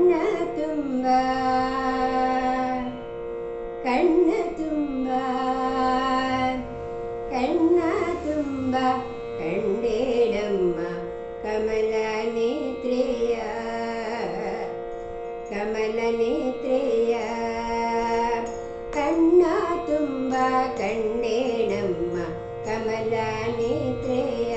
കണ്ണത്തുമ്പ കണ്ണത്തുമ്പ കണ്ണത്തുമ്പ കണ്ടേടമ്മ കമല നേത്രയ കമല നേത്രയ കണ്ണത്തുമ്പ കണ്ടേടമ്മ കമല നേത്രയ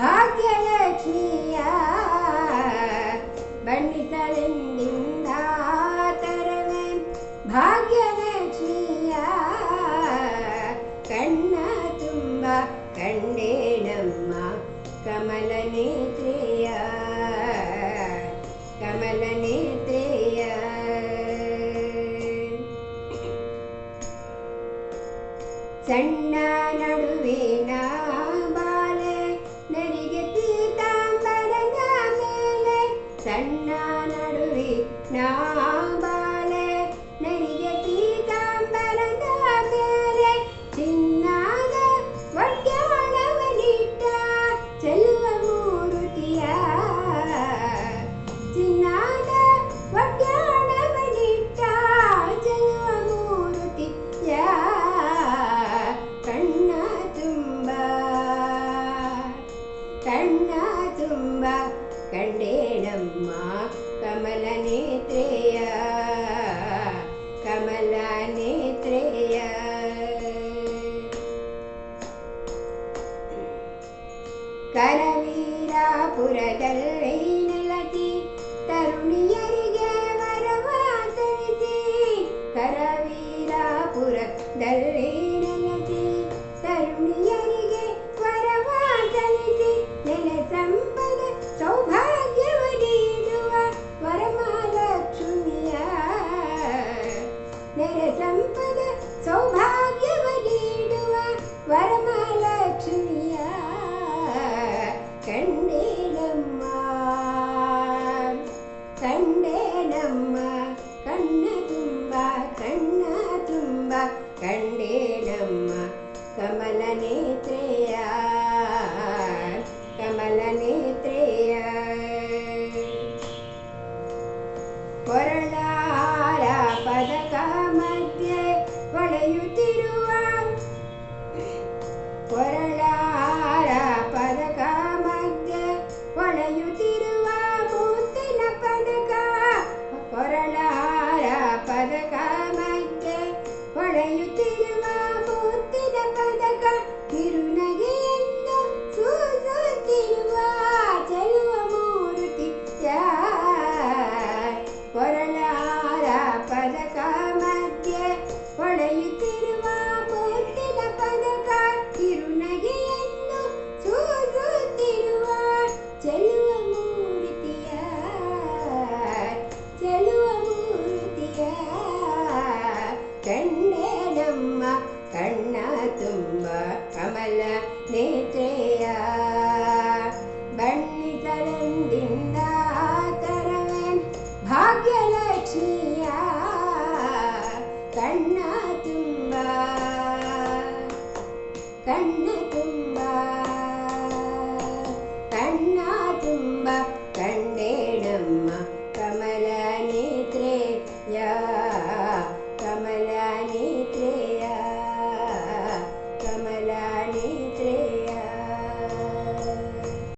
ಭಾಗ್ಯಲಕ್ಷ್ಮಿಯ ಬಣ್ಣಿಸಲೆಂದಿಂದ ತರವೆ ಭಾಗ್ಯಲಕ್ಷ್ಮಿಯ ಕಣ್ಣ ತುಂಬ ಕಂಡೇನಮ್ಮ ಕಮಲ ನೇತ್ರೆಯ ಕಮಲ ನೇತ್ರೆಯ. ಸಣ್ಣ ನಡುವಿನ ಬಾಲೆ Let it कण्डेणम्मा मा कमलनेत्रेया कमलनेत्रेया कनवीरापुरगल् ಕಂಡೇನಮ್ಮ ಕಣ್ಣ ತುಂಬ ಕಣ್ಣ ತುಂಬ ಕಂಡೇನಮ್ಮ ಕಮಲ ನೇತ್ರೆಯ ಕಮಲ ನೇತ್ರೆಯ ಕೊರಳಾರ ಪದಕ ಮಧ್ಯೆ ಹೊಳೆಯುತ್ತಿರುವ ಕೊರಳಾರ കണ്ണാതുമ്പ കണ്ണതുമ്പ കണ്ണാതുമ്പ കണ്ടേണമ്മ കമലനേത്രേ യാ കമലനേ